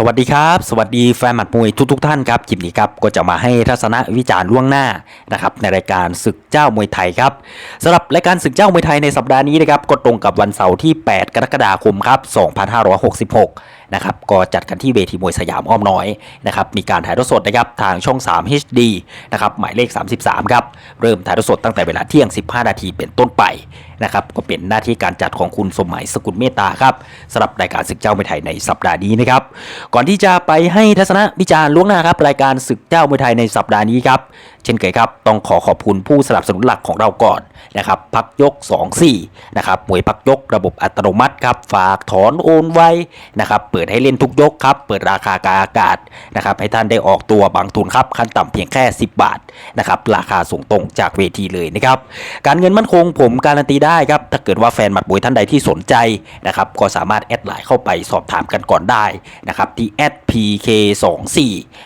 สวัสดีครับ สวัสดีแฟนหมัดมวยทุกๆทท่านครับคลิปนี้ครับก็จะมาให้ทัศนวิจารณ์ล่วงหน้านะครับในรายการศึกเจ้ามวยไทยครับสำหรับรายการศึกเจ้ามวยไทยในสัปดาห์นี้นะครับก็ตรงกับวันเสาร์ที่ 8 กรกฎาคมครับ2566นะครับก็จัดกันที่เวทีมวยสยามอ้อมน้อยนะครับมีการถ่ายทอดสดนะครับทางช่อง 3 HD นะครับหมายเลข 33ครับเริ่มถ่ายทอดสดตั้งแต่เวลาเที่ยง 15 นาทีเป็นต้นไป นะครับก็เป็นหน้าที่การจัดของคุณสมหมายสกุลเมตตาครับสำหรับรายการศึกเจ้ามวยไทยในสัปดาห์นี้นะครับก่อนที่จะไปให้ทัศนวิจารณ์ล่วงหน้าครับรายการศึกเจ้ามวยไทยในสัปดาห์นี้ครับ ช่นเคยครับ ต้องขอขอบคุณผู้สนับสนุนหลักของเราก่อนนะครับพักยก 24นะครับมวยพักยกระบบอัตโนมัติครับฝากถอนโอนไว้นะครับเปิดให้เล่นทุกยกครับเปิดราคากาอากาศนะครับให้ท่านได้ออกตัวบางทุนครับขั้นต่ำเพียงแค่ 10 บาทนะครับราคาส่งตรงจากเวทีเลยนะครับการเงินมั่นคงผมการันตีได้ครับถ้าเกิดว่าแฟนหมัดมวยท่านใดที่สนใจนะครับก็สามารถแอดไลน์เข้าไปสอบถามกันก่อนได้นะครับที่ @pk24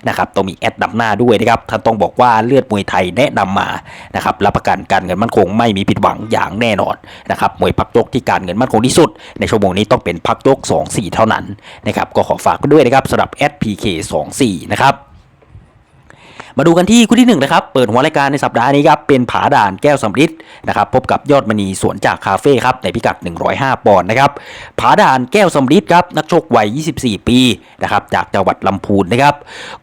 นะครับต้องมีแอดนำหน้าด้วยนะครับท่านต้องบอกว่าเลือดมวยไทยแนะนำมานะครับรับประกันการเงินมั่นคงไม่มีผิดหวังอย่างแน่นอนนะครับมวยพักยกที่การเงินมั่นคงที่สุด ในชั่วโมงนี้ต้องเป็นพักยก 24 เท่านั้นนะครับก็ขอฝากด้วยนะครับสำหรับ SPK 2 4นะครับ มาดูกันที่คู่ที่หนึ่งนะครับ เปิดหัวรายการในสัปดาห์นี้ครับ เป็นผาด่านแก้วสำริดนะครับ พบกับยอดมณีสวนจากคาเฟ่ครับ ในพิกัด 105 ปอนด์นะครับ ผาด่านแก้วสำริดครับ นักชกวัย 24 ปีนะครับ จากจังหวัดลำพูนนะครับ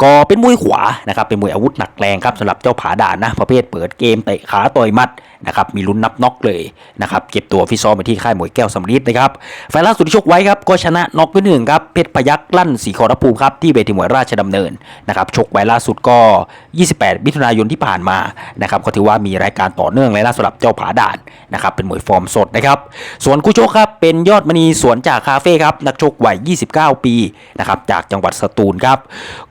ก็เป็นมวยขวานะครับ เป็นมวยอาวุธหนักแรงครับสำหรับเจ้าผาด่านนะ ประเภทเปิดเกมเตะขาต่อยมัดนะครับ มีลุ้นนับน็อกเลยนะครับ เก็บตัวฟิซ้อมไปที่ค่ายมวยแก้วสำริดนะครับไฟล์ล่าสุดที่ชกไว้ครับก็ชนะน็อกไปหนึ่งครับ เพชรพยักลั่นสีขอรภูมิครับที่เวทีมวยราชดำเนินนะครับ ชกไว้ล่าสุดก็28 มิถุนายนที่ผ่านมานะครับก็ถือว่ามีรายการต่อเนื่องเลยนะสำหรับเจ้าผาด่านนะครับเป็นมวยฟอร์มสดนะครับส่วนคู่ชกครับเป็นยอดมณีสวนจากคาเฟ่ครับนักชกวัย 29 ปีนะครับจากจังหวัดสตูลครับ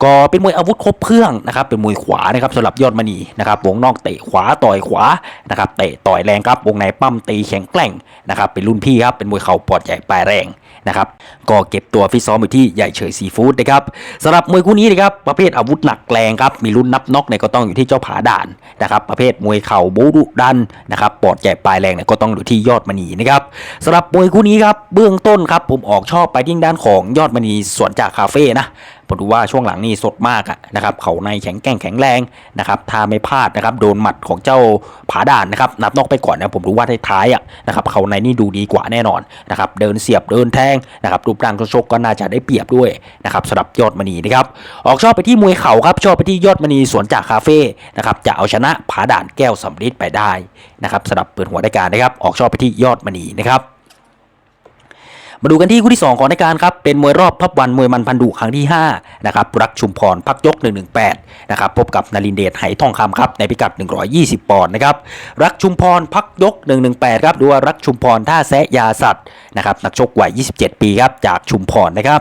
ก็เป็นมวยอาวุธครบเครื่องนะครับเป็นมวยขวานะครับสำหรับยอดมณีนะครับวงนอกเตะขวาต่อยขวานะครับเตะต่อยแรงครับวงในปั้มตีแข็งแกร่งนะครับเป็นรุ่นพี่ครับเป็นมวยเข่าปอดใหญ่ปลายแรงนะครับก็เก็บตัวฟิตซ้อมอยู่ที่ใหญ่เฉยซีฟู้ดนะครับสำหรับมวยคู่นี้นะครับประเภทอาวุธหนักแรงครับมีรุ่นนับน็อกเนี่ยก็ต้องอยู่ที่เจ้าผาด่านนะครับ ประเภทมวยเข่าบูดุดันนะครับปอดแก่ปลายแรงเนี่ยก็ต้องอยู่ที่ยอดมณีนะครับสำหรับมวยคู่นี้ครับเบื้องต้นครับผมออกชอบไปที่ด้านของยอดมณีสวนจากคาเฟ่นะ ผมดูว่าช่วงหลังนี่สดมากอะนะครับเขาในแข็งแกร่งแข็งแรงนะครับถ้าไม่พลาดนะครับโดนหมัดของเจ้าผาด่านนะครับนับนอกไปก่อนนะผมดูว่าท้ายๆอะนะครับเขาในนี่ดูดีกว่าแน่นอนนะครับเดินเสียบเดินแทงนะครับรูปร่างชกก็น่าจะได้เปรียบด้วยนะครับสำหรับยอดมณีนะครับออกชอบไปที่มวยเข่าครับชอบไปที่ยอดมณีสวนจากคาเฟ่นะครับจะเอาชนะผาด่านแก้วสำริดไปได้นะครับสำหรับเปิดหัวรายการนะครับออกชอบไปที่ยอดมณีนะครับ มาดูกันที่คู่ที่ 2 ของรายการครับ เป็นมวยรอบพับวันมวยมันพันดุครั้งที่5นะครับรักชุมพรพักยก 118 นะครับ พบกับนารินเดชไหทองคำครับ ในพิกัด 120 ปอนด์นะครับ รักชุมพรพักยก 118 ครับหรือว่ารักชุมพรท่าแซะยาสัตว์นะครับ นักชกวัย 27 ปีครับ จากชุมพรนะครับ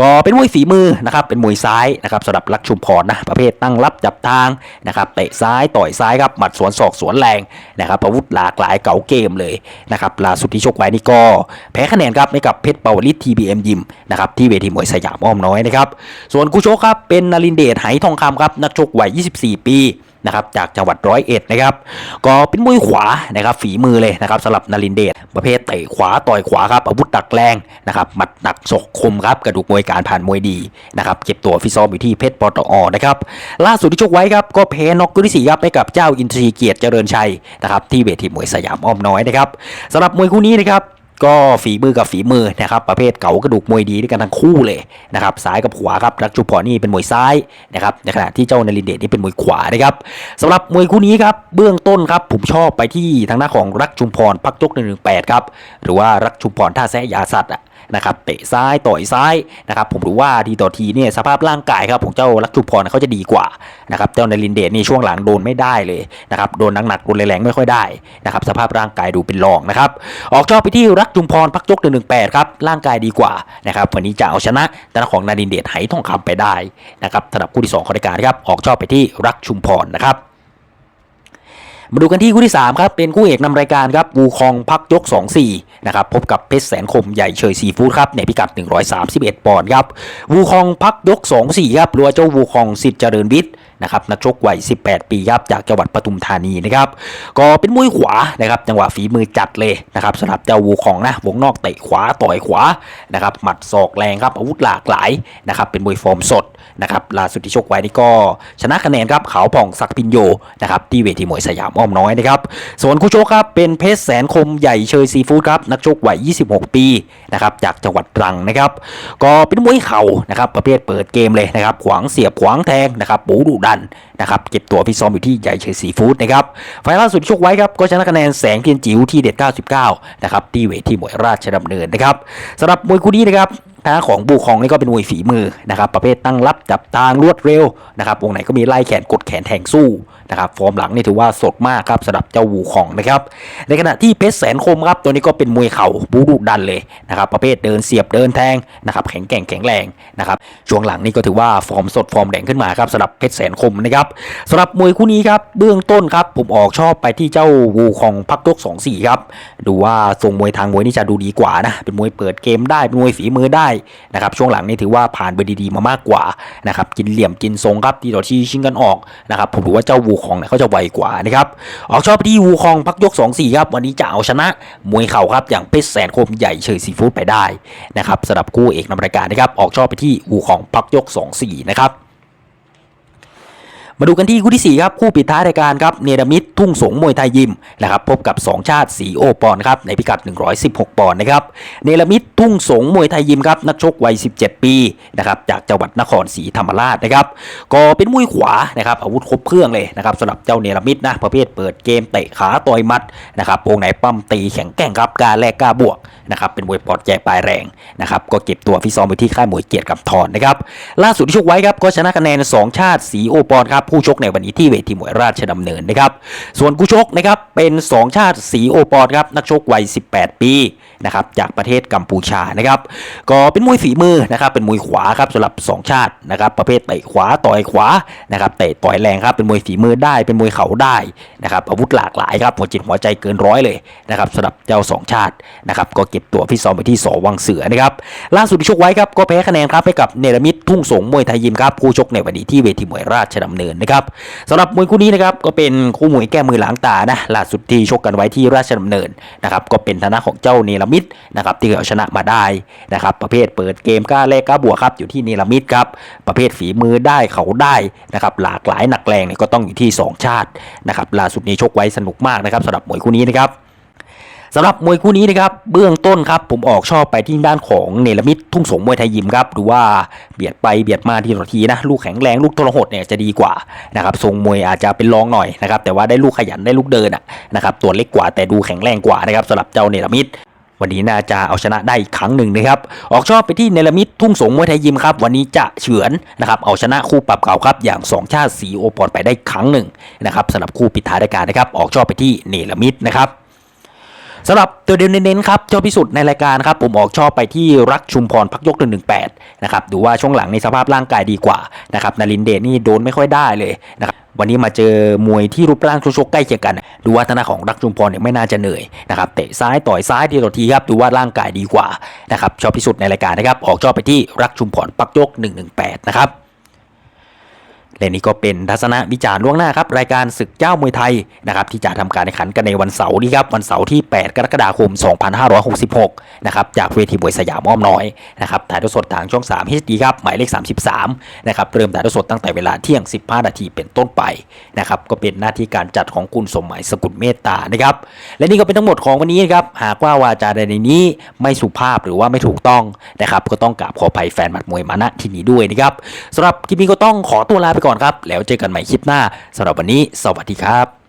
ก็เป็นมวยฝีมือนะครับ เป็นมวยซ้ายนะครับสำหรับรักชุมพรนะ ประเภทตั้งรับจับทางนะครับ เตะซ้ายต่อยซ้ายครับ หมัดสวนศอกสวนแรงนะครับ อาวุธหลากหลายเก๋าเกมเลยนะครับ ล่าสุดที่ชกไว้นี่ก็แพ้คะแนนครับให้กับเพชรเปาวลิต TBM ยิมนะครับที่เวทีมวยสยามอ้อมน้อยนะครับส่วนคู่ชกครับเป็นนารินเดชไหทองคำครับนักชกวัย 24 ปีนะครับจากจังหวัดร้อยเอ็ดนะครับก็เป็นมวยขวานะครับฝีมือเลยนะครับสำหรับนารินเดชประเภทเตะขวาต่อยขวาครับอาวุธตักแรงนะครับหมัดหนักศอกคมครับกระดูกมวยการผ่านมวยดีนะครับเก็บตัวฟิซ้อมอยู่ที่เพชรปตอนะครับล่าสุดที่ชกไว้ครับก็แพ้น็อกกุลิสีครับไปกับเจ้าอินทรีเกียรติเจริญชัยนะครับที่เวทีมวยสยามอ้อมน้อยนะครับสำหรับมวยคู่นี้นะครับ ก็ฝีมือกับฝีมือนะครับประเภทเก่ากระดูกมวยดีด้วยกันทั้งคู่เลยนะครับซ้ายกับขวาครับรักจุพรนี่เป็นมวยซ้ายนะครับในขณะที่เจ้านารินเดชนี่เป็นมวยขวานะครับสำหรับมวยคู่นี้ครับเบื้องต้นครับผมชอบไปที่ทางหน้าของรักชุมพรพักยกหนึ่งหนึ่งแปดครับหรือว่ารักชุมพรท่าแซะยาสัตว์อะนะครับเตะซ้ายต่อยซ้ายนะครับผมดูว่าทีต่อทีเนี่ยสภาพร่างกายครับของเจ้ารักชุมพรเขาจะดีกว่านะครับเจ้านารินเดชนี่ช่วงหลังโดนไม่ได้เลยนะครับโดนหนักๆโดนแรงๆไม่ค่อยได้นะครับสภาพร่างกายดูเป็นรองนะครับออกชอบไปที่รักจุมพรพักยกหนึ่งหนึ่งแปดครับร่างกายดีกว่านะครับวันนี้จะเอาชนะทางของนารินเดชไหทองคำไปได้นะครับสำหรับคู่ที่สองของรายการครับออกชอบไปที่รักชุมพรนะครับ มาดูกันที่คู่ที่ 3 ครับ เป็นคู่เอกนำรายการครับวูคองพักยก 2-4 นะครับ พบกับเพชรแสนคมใหญ่เฉยซีฟู้ดครับ ในพิกัด 131 ปอนด์ครับวูคองพักยก 2-4 ครับรัวเจ้าวูคองสิทธิ์เจริญวิทย์นะครับนักชกวัย 18 ปีครับจากจังหวัดปทุมธานีนะครับก็เป็นมวยขวานะครับจังหวะฝีมือจัดเลยนะครับสำหรับเจ้าวูของนะวงนอกเตะขวาต่อยขวานะครับหมัดศอกแรงครับอาวุธหลากหลายนะครับเป็นมวยฟอร์มสดนะครับล่าสุดที่ชกไว้นี่ก็ชนะคะแนนครับขาวผ่องศักพินโยนะครับที่เวทีมวยสยามอ้อมน้อยนะครับส่วนคู่ชกครับเป็นเพชรแสนคมใหญ่เชยซีฟู้ดครับนักชกวัย 26 ปีนะครับจากจังหวัดตรังนะครับก็เป็นมวยเข่านะครับประเภทเปิดเกมเลยนะครับขวางเสียบขวางแทงนะครับปูดุดันนะครับเก็บตัวพิซซ้อมอยู่ที่ใหญ่เชยซีฟู้ดนะครับไฟล์ล่าสุดที่ชกไว้ครับก็ชนะคะแนนแสงเทียนจิ๋วที่เด็ด 99 นะครับที่เวทีมวยราชดำเนินนะครับสำหรับมวยคู่นี้นะครับทางของบูคองนี่ก็เป็นมวยฝีมือนะครับประเภทตั้งรับจับตางรวดเร็วนะครับวงไหนก็มีไล่แขนกดแขนแทงสู้นะครับฟอร์มหลังนี่ถือว่าสดมากครับสำหรับเจ้าวูคองนะครับในขณะที่เพชรแสนคมครับตัวนี้ก็เป็นมวยเข่าบูดุดันเลยนะครับประเภทเดินเสียบเดินแทงนะครับแข็งแกร่งแข็งแรงนะครับช่วงหลังนี่ก็ถือว่าฟอร์มสดฟอร์มแดงขึ้นมาครับสำหรับเพชรแสนคมนะครับสำหรับมวยคู่นี้ครับเบื้องต้นครับผมออกชอบไปที่เจ้าวูคองพักยก2 4ครับดูว่าทรงมวยทางมวยนี่จะดูดีกว่านะเป็นมวยเปิดเกมได้เป็นมวยฝีมือได้นะครับช่วงหลังนี่ถือว่าผ่านไปดีๆมามากกว่านะครับกินเหลี่ยมกินทรงครับที่ต่อที่ชิงกันออกนะครับผมถือว่าเจ้าวูคองเนี่ยเขาจะไวกว่านะครับออกชอบไปที่วูคองพักยก 2 4ครับวันนี้จะเอาชนะมวยเข่าครับอย่างเพชรแสนคมใหญ่เฉยซีฟู้ดไปได้นะครับสำหรับคู่เอกนำรายการนะครับออกชอบไปที่วูคองพักยก 2 4นะครับ มาดูกันที่คู่ที่ 4 ครับ คู่ปิดท้ายรายการครับเนรมิตทุ่งสงมวยไทยยิมนะครับพบกับ 2 ชาติสีโอปอนครับในพิกัด 116 ปอนด์นะครับเนรมิตทุ่งสงมวยไทยยิมครับนักชกวัย 17 ปีนะครับจากจังหวัดนครศรีธรรมราชนะครับก็เป็นมวยขวานะครับอาวุธครบเครื่องเลยนะครับสำหรับเจ้าเนรมิตนะประเภทเปิดเกมเตะขาต่อยมัดนะครับวงไหนปั้มตีแข็งแกร่งครับกล้ารแลกกล้าบวกนะครับเป็นมวยปอดแจกปลายแรงนะครับก็เก็บตัวฟิซ้อมไปที่ค่ายมวยเกียรติกับทอนนะครับล่าสุดที่ชกไว้ครับก็ชนะคะแนน 2 ชาติสีโอปอนด์ครับผู้ชกในวันนี้ที่เวทีมวยราชดำเนินนะครับ ส่วนคู่ชกนะครับเป็น 2 ชาติสีโอปอดครับนักชกวัย 18 ปีนะครับจากประเทศกัมพูชานะครับก็เป็นมวยฝีมือนะครับเป็นมวยขวาครับสำหรับ 2 ชาตินะครับประเภทเตะขวาต่อยขวานะครับเตะต่อยแรงครับเป็นมวยฝีมือได้เป็นมวยเข่าได้นะครับอาวุธหลากหลายครับหัวจิตหัวใจเกินร้อยเลยนะครับสำหรับเจ้า 2 ชาตินะครับก็เก็บตัวฟิตซ้อมไปที่สวังเสือนะครับล่าสุดที่ชกไว้ครับก็แพ้คะแนนครับให้กับเนรมิตทุ่งสงมวยไทยยิมครับคู่ชกในวันนี้ที่เวทีมวยราชดำเนินนะครับสำหรับมวยคู่นี้นะครับก็เป็นคู่มวยแก้มือล้างตานะล่าสุดที่ชกกันไว้ที่ราชดำเนินนะครับก็เป็นฐานะของเจ้าเนลมิดนะครับที่เอาชนะมาได้นะครับประเภทเปิดเกมกล้าแลกกล้าบวกครับอยู่ที่เนลมิดครับประเภทฝีมือได้เขาได้นะครับหลากหลายหนักแรงเนี่ยก็ต้องอยู่ที่สองชาตินะครับล่าสุดนี้ชกไว้สนุกมากนะครับสำหรับมวยคู่นี้นะครับ สำหรับมวยคู่นี้นะครับเบื้องต้นครับผมออกชอบไปที่ด้านของเนรมิตทุ่งสงมวยไทยยิมครับดูว่าเบียดไปเบียดมาทีต่อทีนะลูกแข็งแรงลูกทรหดเนี่ยจะดีกว่านะครับทรงมวยอาจจะเป็นรองหน่อยนะครับแต่ว่าได้ลูกขยันได้ลูกเดินอะนะครับตัวเล็กกว่าแต่ดูแข็งแรงกว่านะครับสำหรับเจ้าเนรมิตวันนี้น่าจะเอาชนะได้อีกครั้งหนึ่งนะครับ ออกชอบไปที่เนรมิตทุ่งสงมวยไทยยิมครับ วันนี้จะเฉือนนะครับ เอาชนะคู่ปรับเก่าครับ อย่าง 2 ชาติสีโอปอนไปได้ครั้งหนึ่งนะครับสำหรับคู่ปิดท้ายรายการนะครับ ออกชอบไปที่เนรมิตนะครับ สำหรับตัวเดียวเน้นๆครับเจ้าพิสุทธิ์ในรายการครับผมออกชอบไปที่รักชุมพรพักยก 118 นะครับดูว่าช่วงหลังในสภาพร่างกายดีกว่านะครับนารินเดชนี่โดนไม่ค่อยได้เลยนะครับวันนี้มาเจอมวยที่รูปร่างชกๆใกล้เคียงกัน ดูว่าทางด้าของรักชุมพรเนี่ยไม่น่าจะเหนื่อยนะครับเตะซ้ายต่อยซ้ายทีต่อทีครับดูว่าร่างกายดีกว่านะครับชอบพิสุทธิ์ในรายการนะครับออกชอบไปที่รักชุมพรปักยก 118 นะครับ และนี่ก็เป็นทัศนวิจารณ์ล่วงหน้าครับรายการศึกเจ้ามวยไทยนะครับที่จะทำการแข่งขันกันในวันเสาร์นี้ครับวันเสาร์ที่ 8 กรกฎาคม 2566 นะครับจากเวทีมวยสยามอ้อมน้อยนะครับถ่ายทอดสดทางช่อง 3 HD ครับหมายเลข 33 นะครับเริ่มถ่ายทอดสดตั้งแต่เวลาเที่ยง 15 นาทีเป็นต้นไปนะครับก็เป็นหน้าที่การจัดของคุณสมหมายสกุลเมตตานะครับและนี่ก็เป็นทั้งหมดของวันนี้นะครับหากว่าวาจาใดในนี้ไม่สุภาพหรือว่าไม่ถูกต้องนะครับก็ต้องกราบขออภัยแฟนหมัดมวยมาณที่นี้ด้วยนะครับสำหรับคลิปนี้ก็ต้องขอตัวลาไปก่อนครับ แล้วเจอกันใหม่คลิปหน้าสำหรับวันนี้ สวัสดีครับ